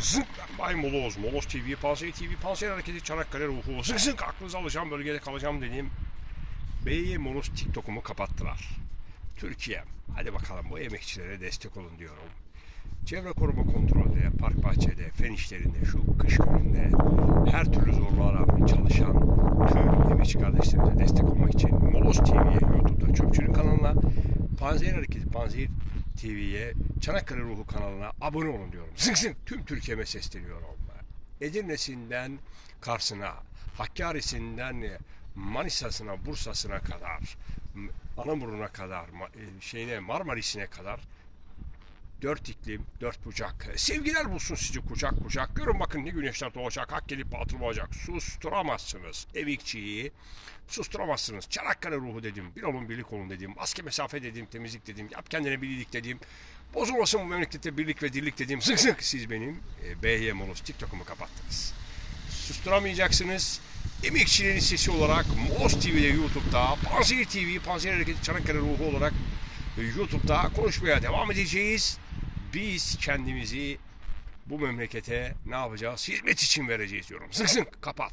Zınk. Bay Moloz, Moloz TV, Panzer TV, Panzer Hareketi, Çanakkale Ruhu, zınk zınk. Aklınızı alacağım, bölgede kalacağım dediğim BY Moloz TikTok'umu kapattılar. Türkiye, hadi bakalım bu emekçilere destek olun diyorum. Çevre koruma kontrolde, park bahçede, fen işlerinde, şu kış gününde her türlü zorluğa rağmen çalışan tüm emekçi kardeşlerimize destek olmak için Moloz TV'ye, YouTube'da Çöpçünün kanalına, Panzer Hareketi, Panzer TV'ye, Çanakkale Ruhu kanalına abone olun diyorum. Zınk zınk tüm Türkiye'me sesleniyorum. Edirne'sinden Kars'ına, Hakkari'sinden Manisa'sına, Bursa'sına kadar, Anamur'una kadar, e, şeyine Marmaris'ine kadar dört iklim, dört bucak. Sevgiler bulsun sizi kucak kucak. Görün bakın ne güneşler doğacak, hak gelip batıl olacak. Susturamazsınız evikçiyi. Susturamazsınız. Çanakkale ruhu dedim. Bir olun birlik olun dedim. Maske mesafe dedim, temizlik dedim. Yap kendine birlik dedim. Bozulmasın bu memlekette birlik ve dirlik dedim. Zık zık siz benim e, BY Monos TikTok'umu kapattınız. Susturamayacaksınız. Emekçilerin sesi olarak Monos TV'de YouTube'da, Panzer TV, Panzer Hareketi Çanakkale Ruhu olarak e, YouTube'da konuşmaya devam edeceğiz. Biz kendimizi bu memlekete ne yapacağız? Hizmet için vereceğiz diyorum. Zık zık kapat.